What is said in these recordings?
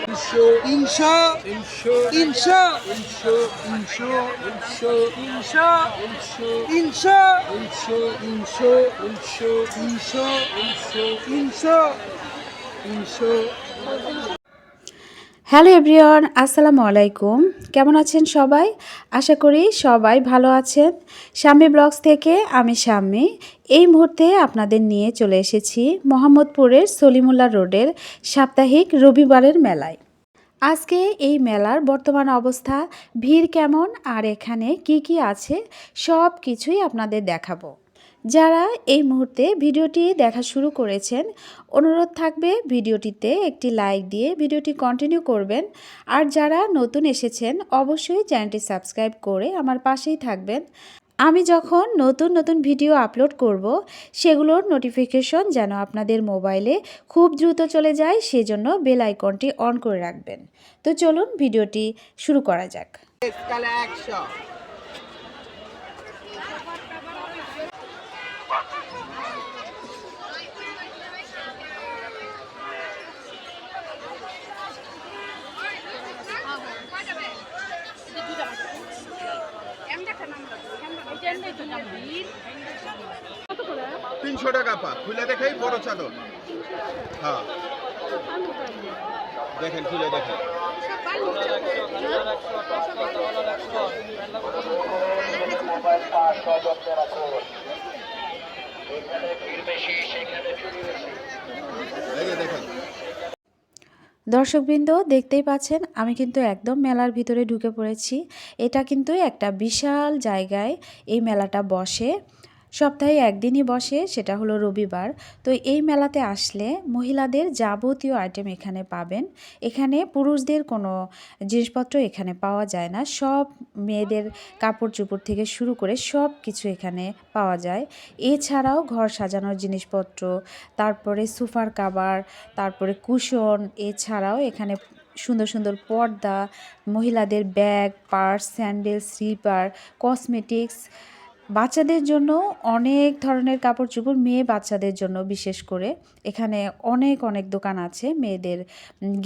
তিনশো তিনশো তিনশো তিনশো তিনশো তিনশো তিনশো তিনশো তিনশো তিনশো তিনশো তিনশো তিনশো তিনশো তিনশো হ্যালো এভরিওয়ান, আসসালামু আলাইকুম। কেমন আছেন সবাই? আশা করি সবাই ভালো আছেন। স্বামী ব্লগস থেকে আমি স্বামী এই মুহূর্তে আপনাদের নিয়ে চলে এসেছি মোহাম্মদপুরের সলিমুল্লাহ রোডের সাপ্তাহিক রবিবারের মেলায়। আজকে এই মেলার বর্তমান অবস্থা, ভিড় কেমন আর এখানে কি কি আছে সব কিছুই আপনাদের দেখাবো। যারা এই মুহূর্তে ভিডিওটি দেখা শুরু করেছেন, অনুরোধ থাকবে ভিডিওটিতে একটি লাইক দিয়ে ভিডিওটি কন্টিনিউ করবেন। আর যারা নতুন এসেছেন, অবশ্যই চ্যানেলটি সাবস্ক্রাইব করে আমার পাশেই থাকবেন। আমি যখন নতুন নতুন ভিডিও আপলোড করব, সেগুলোর নোটিফিকেশন যেন আপনাদের মোবাইলে খুব দ্রুত চলে যায়, সেজন্য বেল আইকনটি অন করে রাখবেন। তো চলুন ভিডিওটি শুরু করা যাক। তিনশো টাকা পা খুলে দেখাই বড় চাদর। হ্যাঁ। দেখেন খুলে দেখেন। দেখেন দর্শকবৃন্দ, দেখতেই পাচ্ছেন, আমি কিন্তু একদম মেলার ভিতরে ঢুকে পড়েছি। এটা কিন্তু একটা বিশাল জায়গায় এই মেলাটা বসে। সপ্তাহে একদিনই বসে, সেটা হলো রবিবার। তো এই মেলাতে আসলে মহিলাদের যাবতীয় আইটেম এখানে পাবেন। এখানে পুরুষদের কোনো জিনিসপত্র এখানে পাওয়া যায় না। সব মেয়েদের কাপড় চোপড় থেকে শুরু করে সব কিছু এখানে পাওয়া যায়। এছাড়াও ঘর সাজানোর জিনিসপত্র, তারপরে সোফার কাবার, তারপরে কুশন, এছাড়াও এখানে সুন্দর সুন্দর পর্দা, মহিলাদের bag, purse, sandal, slipper, cosmetics বাচ্চাদের জন্য অনেক ধরনের কাপড় চোপড় মেয়ে বাচ্চাদের জন্য বিশেষ করে। এখানে অনেক অনেক দোকান আছে মেয়েদের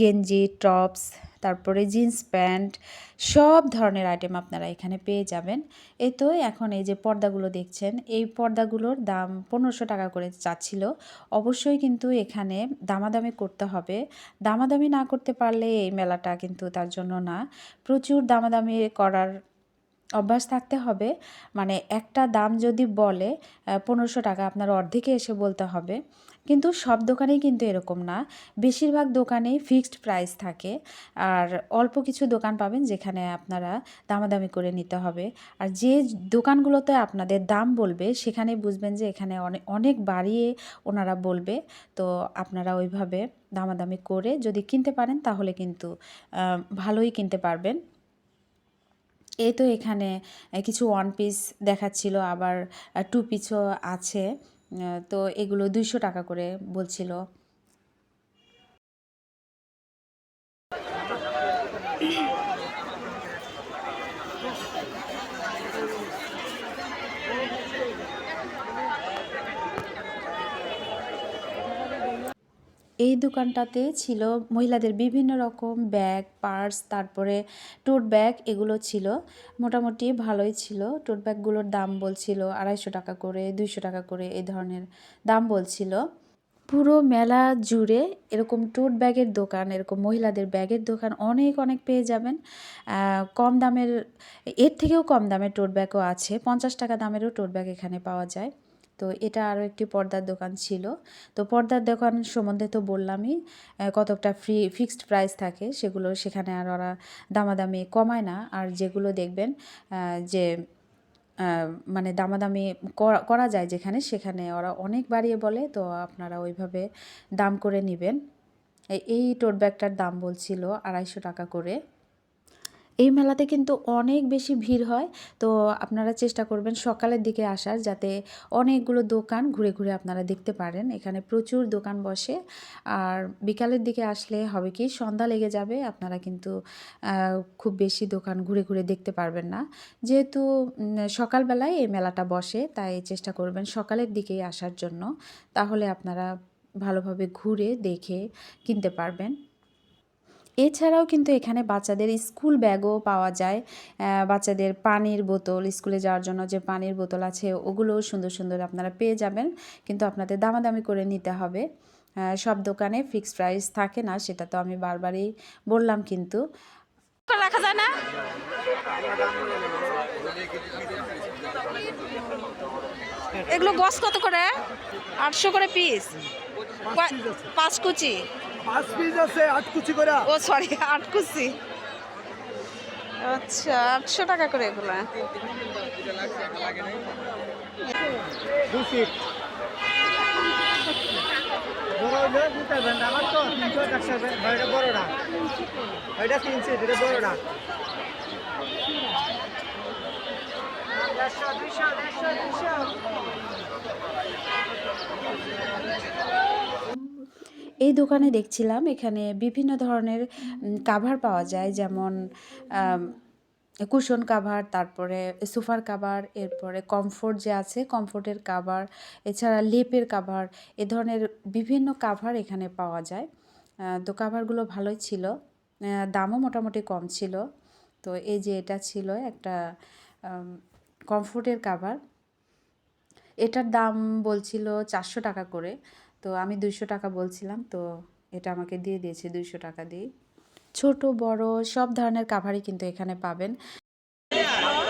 গেঞ্জি, টপস, তারপরে জিন্স প্যান্ট, সব ধরনের আইটেম আপনারা এখানে পেয়ে যাবেন। এই তো এখন এই যে পর্দাগুলো দেখছেন, এই পর্দাগুলোর দাম পনেরোশো টাকা করে চাচ্ছিল। অবশ্যই কিন্তু এখানে দামাদামি করতে হবে। দামাদামি না করতে পারলে এই মেলাটা কিন্তু তার জন্য না। প্রচুর দামাদামি করার অভ্যাস থাকতে হবে। মানে একটা দাম যদি বলে পনেরোশো টাকা আপনার অর্ধেকে এসে বলতে হবে। কিন্তু সব দোকানেই কিন্তু এরকম না। বেশিরভাগ দোকানেই ফিক্সড প্রাইস থাকে। আর অল্প কিছু দোকান পাবেন যেখানে আপনারা দামাদামি করে নিতে হবে। আর যে দোকানগুলোতে আপনাদের দাম বলবে সেখানে বুঝবেন যে এখানে অনেক অনেক বাড়িয়ে ওনারা বলবে। তো আপনারা ওইভাবে দামাদামি করে যদি কিনতে পারেন, তাহলে কিন্তু ভালোই কিনতে পারবেন। এই তো এখানে কিছু ওয়ান পিস দেখাচ্ছিল, আবার টু পিসও আছে তো এগুলো দুইশো টাকা করে বলছিল। এই দোকানটাতে ছিল মহিলাদের বিভিন্ন রকম ব্যাগ, পার্স, তারপরে টোট ব্যাগ, এগুলো ছিল। মোটামুটি ভালোই ছিল। টোট ব্যাগগুলোর দাম বলছিল আড়াইশো টাকা করে, দুইশো টাকা করে এই ধরনের দাম বলছিল। পুরো মেলা জুড়ে এরকম টোট ব্যাগের দোকান, এরকম মহিলাদের ব্যাগের দোকান অনেক অনেক পেয়ে যাবেন। কম দামের, এর থেকেও কম দামের টোট ব্যাগও আছে। পঞ্চাশ টাকা দামেরও টোট ব্যাগ এখানে পাওয়া যায়। তো এটা আরও একটি পর্দার দোকান ছিল। তো পর্দার দোকান সম্বন্ধে তো বললামই কতকটা ফ্রি, ফিক্সড প্রাইস থাকে সেগুলো সেখানে আর ওরা দামাদামি কমায় না। আর যেগুলো দেখবেন যে মানে দামাদামি করা যায় যেখানে, সেখানে ওরা অনেক বাড়িয়ে বলে, তো আপনারা ওইভাবে দাম করে নেবেন। এই টোট ব্যাগটার দাম বলছিল আড়াইশো টাকা করে। এই মেলাতে কিন্তু অনেক বেশি ভিড় হয়, তো আপনারা চেষ্টা করবেন সকালের দিকে আসার যাতে অনেকগুলো দোকান ঘুরে ঘুরে আপনারা দেখতে পারেন। এখানে প্রচুর দোকান বসে, আর বিকালের দিকে আসলে হবে কি, সন্ধ্যা লেগে যাবে, আপনারা কিন্তু খুব বেশি দোকান ঘুরে ঘুরে দেখতে পারবেন না। যেহেতু সকালবেলায় এই মেলাটা বসে, তাই চেষ্টা করবেন সকালের দিকেই আসার জন্য। তাহলে আপনারা ভালোভাবে ঘুরে দেখে কিনতে পারবেন। এছাড়াও কিন্তু এখানে বাচ্চাদের স্কুল ব্যাগও পাওয়া যায়। বাচ্চাদের পানির বোতল, স্কুলে যাওয়ার জন্য যে পানির বোতল আছে, ওগুলোও সুন্দর সুন্দর আপনারা পেয়ে যাবেন। কিন্তু আপনাদের দামাদামি করে নিতে হবে। সব দোকানে ফিক্সড প্রাইস থাকে না, সেটা তো আমি বারবারই বললাম কিন্তু। এগুলো গস কত করে? আটশো করে পিস পাঁচ কুচি? পাঁচ পিস আছে আট কুচি করে। ও সরি আট কুচি? আচ্ছা আটশো টাকা করে এগুলা। দু ফিট বড় হইলে দুটা ব্যান্ড আমার তো তিনশো চারশো এটা বড়টা এটা তিনশো এটা বড়টা দেড়শো দুইশো দেড়শো দুইশো এই দোকানে দেখছিলাম, এখানে বিভিন্ন ধরনের কাভার পাওয়া যায়। যেমন কুশন কাভার তারপরে সোফার কাভার এরপরে কমফোর্ট যে আছে কমফোর্টের কাভার এছাড়া লেপের কাভার এ ধরনের বিভিন্ন কাভার এখানে পাওয়া যায়। তো কাভারগুলো ভালোই ছিল। দামও মোটামুটি কম ছিল। তো এই যে এটা ছিল একটা কমফোর্টের কাভার এটার দাম বলছিল চারশো টাকা করে। তো আমি দুইশো টাকা বলছিলাম তো এটা আমাকে দিয়ে দিয়েছে দুইশো টাকা দিয়ে ছোট বড় সব ধরনের কাভারই কিন্তু এখানে পাবেন।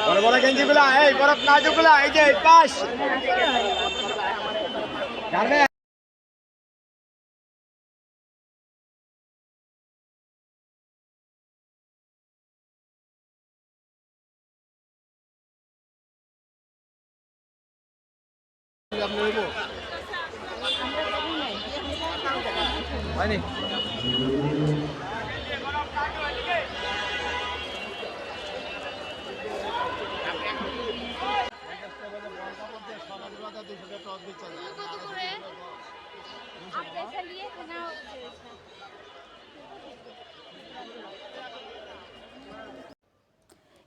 বড় বড় গেঞ্জিগুলা এই বরফ নাজুকগুলা এই যে এই পাশ গার্মেন্ট হয়নি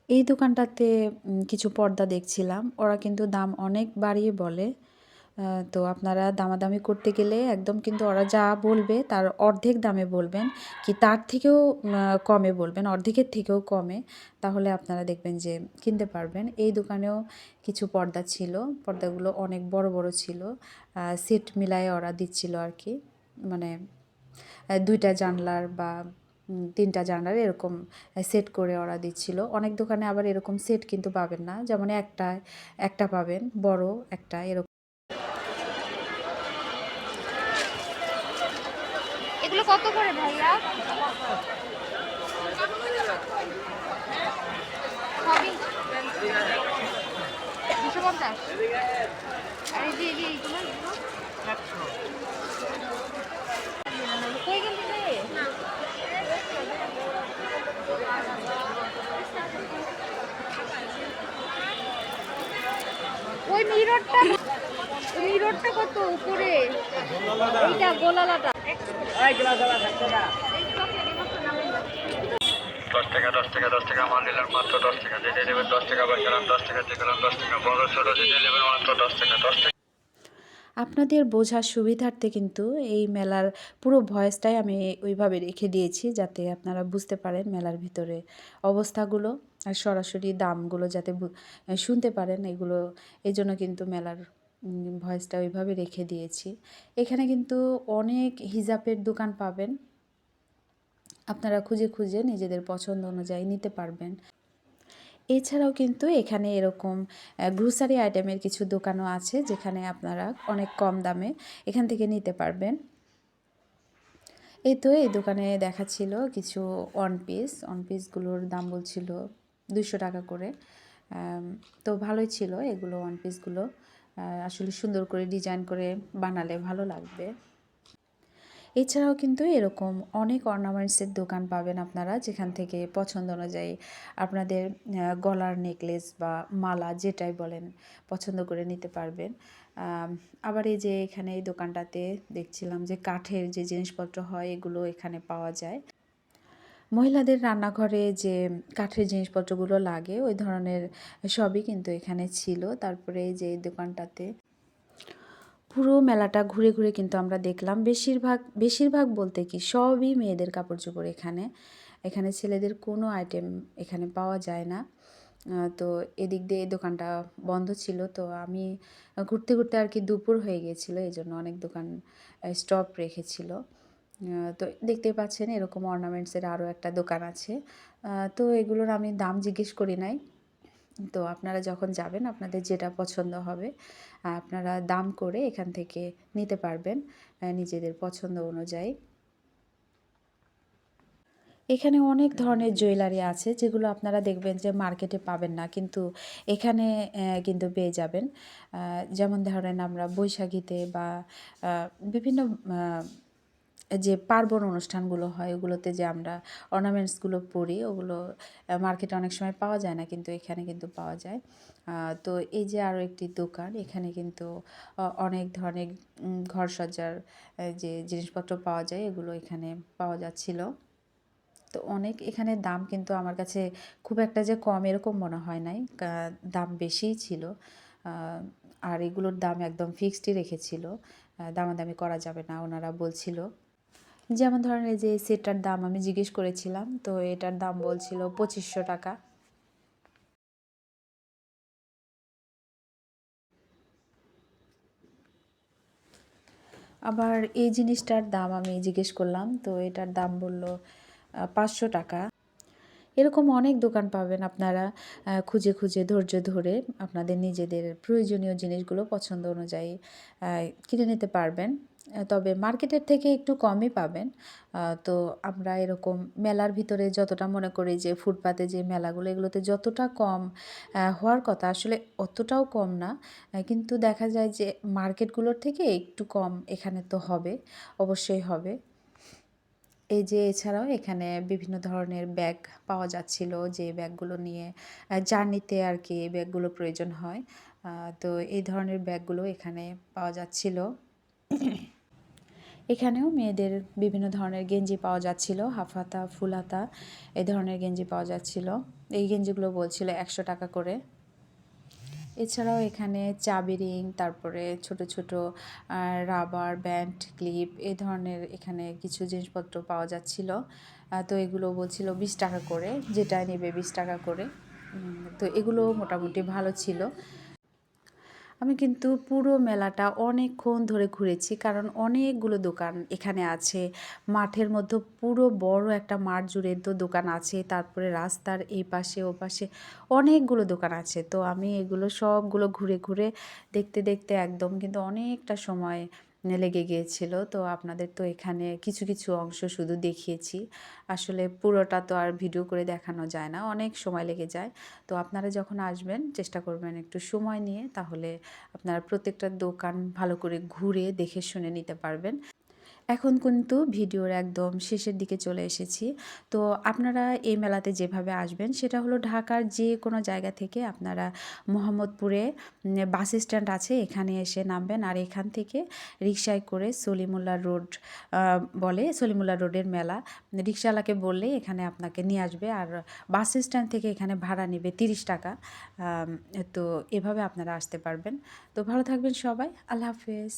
এই দোকানটাতে কিছু পর্দা দেখছিলাম। ওরা কিন্তু দাম অনেক বাড়িয়ে বলে। তো আপনারা দামাদামি করতে গেলে একদম কিন্তু ওরা যা বলবে তার অর্ধেক দামে বলবেন কি তার থেকেও কমে বলবেন, অর্ধেকের থেকেও কমে। তাহলে আপনারা দেখবেন যে কিনতে পারবেন। এই দোকানেও কিছু পর্দা ছিল, পর্দাগুলো অনেক বড় বড় ছিল। সেট মিলায়ে ওরা দিচ্ছিল আর কি। মানে দুইটা জানলার বা তিনটা জানলার এরকম সেট করে ওরা দিচ্ছিল। অনেক দোকানে আবার এরকম সেট কিন্তু পাবেন না। যেমন একটা একটা পাবেন, বড় একটা এরকম এগুলো কত করে ভাইয়া? ওই মিররটা মিররটা কত উপরে? এইটা গোলালাটা। দশ টাকা দশ টাকা দশ টাকা মাল নিলাম মাত্র দশ টাকা নেবেন দশ টাকা দশ টাকা দিয়ে গেলাম দশ টাকা বড় ছোট নেবেন মাত্র দশ টাকা দশ টাকা। আপনাদের বোঝার সুবিধার্থে কিন্তু এই মেলার পুরো ভয়েসটাই আমি ওইভাবে রেখে দিয়েছি যাতে আপনারা বুঝতে পারেন মেলার ভিতরে অবস্থাগুলো আর সরাসরি দামগুলো যাতে শুনতে পারেন এগুলো এই জন্য কিন্তু মেলার ভয়েসটা ওইভাবে রেখে দিয়েছি। এখানে কিন্তু অনেক হিজাবের দোকান পাবেন। আপনারা খুঁজে খুঁজে নিজেদের পছন্দ অনুযায়ী নিতে পারবেন। এছাড়াও কিন্তু এখানে এরকম গ্রোসারি আইটেমের কিছু দোকানও আছে যেখানে আপনারা অনেক কম দামে এখান থেকে নিতে পারবেন। এই তো এই দোকানে দেখাচ্ছিল কিছু ওয়ান পিস ওয়ান পিসগুলোর দাম বলছিল দুশো টাকা করে। তো ভালোই ছিল এগুলো ওয়ান পিসগুলো আসলে সুন্দর করে ডিজাইন করে বানালে ভালো লাগবে। এছাড়াও কিন্তু এরকম অনেক অর্নামেন্টসের দোকান পাবেন আপনারা যেখান থেকে পছন্দ অনুযায়ী আপনাদের গলার নেকলেস বা মালা যেটাই বলেন পছন্দ করে নিতে পারবেন। আবার এই যে এখানে এই দোকানটাতে দেখছিলাম যে কাঠের যে জিনিসপত্র হয় এগুলো এখানে পাওয়া যায়। মহিলাদের রান্নাঘরে যে কাঠের জিনিসপত্রগুলো লাগে, ওই ধরনের সবই কিন্তু এখানে ছিল। তারপরে যে দোকানটাতে পুরো মেলাটা ঘুরে ঘুরে কিন্তু আমরা দেখলাম। বেশিরভাগ বেশিরভাগ বলতে কি, সবই মেয়েদের কাপড় চোপড় এখানে। এখানে ছেলেদের কোনো আইটেম এখানে পাওয়া যায় না। তো এদিক দিয়ে দোকানটা বন্ধ ছিল। তো আমি ঘুরতে ঘুরতে আর কি দুপুর হয়ে গিয়েছিল এই জন্য অনেক দোকান স্টপ রেখেছিল। তো দেখতেই পাচ্ছেন এরকম অর্নামেন্টসের আরও একটা দোকান আছে। তো এগুলোর আমি দাম জিজ্ঞেস করি নাই। তো আপনারা যখন যাবেন, আপনাদের যেটা পছন্দ হবে, আপনারা দাম করে এখান থেকে নিতে পারবেন নিজেদের পছন্দ অনুযায়ী। এখানে অনেক ধরনের জুয়েলারি আছে, যেগুলো আপনারা দেখবেন যে মার্কেটে পাবেন না, কিন্তু এখানে কিন্তু পেয়ে যাবেন। যেমন ধরেন আমরা বৈশাখীতে বা বিভিন্ন যে পার্বণ অনুষ্ঠানগুলো হয় ওগুলোতে যে আমরা অর্নামেন্টসগুলো পরি ওগুলো মার্কেটে অনেক সময় পাওয়া যায় না কিন্তু এখানে কিন্তু পাওয়া যায়। তো এই যে আরও একটি দোকান এখানে কিন্তু অনেক ধরনের উম, ঘরসজ্জার আহ, যে জিনিসপত্র পাওয়া যায় এগুলো এখানে পাওয়া যাচ্ছিল। তো অনেক এখানে দাম কিন্তু আমার কাছে খুব একটা যে কম এরকম মনে হয় নাই দাম বেশিই ছিল। আর এগুলোর দাম একদম ফিক্সডই রেখেছিল। দামাদামি করা যাবে না ওনারা বলছিল। যেমন ধরেন এই যে সেটটার দাম আমি জিজ্ঞেস করেছিলাম, তো এটার দাম বলছিল পঁচিশশো টাকা। আবার এই জিনিসটার দাম আমি জিজ্ঞেস করলাম, তো এটার দাম বলল পাঁচশো টাকা। এরকম অনেক দোকান পাবেন আপনারা খুঁজে খুঁজে, ধৈর্য ধরে আপনাদের নিজেদের প্রয়োজনীয় জিনিসগুলো পছন্দ অনুযায়ী কিনে নিতে পারবেন। তবে মার্কেটের থেকে একটু কমই পাবেন। তো আমরা এরকম মেলার ভিতরে যতটা মনে করি যে ফুটপাতে যে মেলাগুলো, এগুলোতে যতটা কম হওয়ার কথা আসলে অতটাও কম না। কিন্তু দেখা যায় যে মার্কেটগুলোর থেকে একটু কম এখানে তো হবে, অবশ্যই হবে। এই যে এছাড়াও এখানে বিভিন্ন ধরনের ব্যাগ পাওয়া যাচ্ছিল যে ব্যাগগুলো নিয়ে জার্নিতে আর কি এই ব্যাগগুলো প্রয়োজন হয়। তো এই ধরনের ব্যাগগুলো এখানে পাওয়া যাচ্ছিল। এখানেও মেয়েদের বিভিন্ন ধরনের গেঞ্জি পাওয়া যাচ্ছিল হাফ হাতা ফুল হাতা এই ধরনের গেঞ্জি পাওয়া যাচ্ছিল। এই গেঞ্জিগুলো বলছিল একশো টাকা করে। এছাড়াও এখানে চাবি রিং, তারপরে ছোট ছোট রাবার, ব্যান্ড, ক্লিপ, এ ধরনের এখানে কিছু জিনিসপত্র পাওয়া যাচ্ছিল। তো এগুলো বলছিল বিশ টাকা করে, যেটা নেবে বিশ টাকা করে। তো এগুলো মোটামুটি ভালো ছিল। আমি কিন্তু পুরো মেলাটা অনেকক্ষণ ধরে ঘুরেছি, কারণ অনেকগুলো দোকান এখানে আছে। মাঠের মধ্যে পুরো বড় একটা মাঠ জুড়ে তো দোকান আছে, তারপরে রাস্তার এই পাশে ও পাশে অনেকগুলো দোকান আছে। তো আমি এগুলো সবগুলো ঘুরে ঘুরে দেখতে দেখতে একদম কিন্তু অনেকটা সময় লেগে গিয়েছিল, তো আপনাদের তো এখানে কিছু কিছু অংশ শুধু দেখিয়েছি। আসলে পুরোটা তো আর ভিডিও করে দেখানো যায় না, অনেক সময় লেগে যায়। তো আপনারা যখন আসবেন, চেষ্টা করবেন একটু সময় নিয়ে, তাহলে আপনারা প্রত্যেকটা দোকান ভালো করে ঘুরে দেখে শুনে নিতে পারবেন। এখন কিন্তু ভিডিওর একদম শেষের দিকে চলে এসেছি। তো আপনারা এই মেলাতে যেভাবে আসবেন, সেটা হলো ঢাকার যে কোনো জায়গা থেকে আপনারা মোহাম্মদপুরে বাস স্ট্যান্ড আছে, এখানে এসে নামবেন। আর এখান থেকে রিক্সায় করে সলিমুল্লাহ রোড বলে সলিমুল্লাহ রোডের মেলা। রিক্সাওয়ালাকে বললে এখানে আপনাকে নিয়ে আসবে। আর বাস স্ট্যান্ড থেকে এখানে ভাড়া নেবে তিরিশ টাকা। তো এভাবে আপনারা আসতে পারবেন। তো ভালো থাকবেন সবাই। আল্লাহ হাফেজ।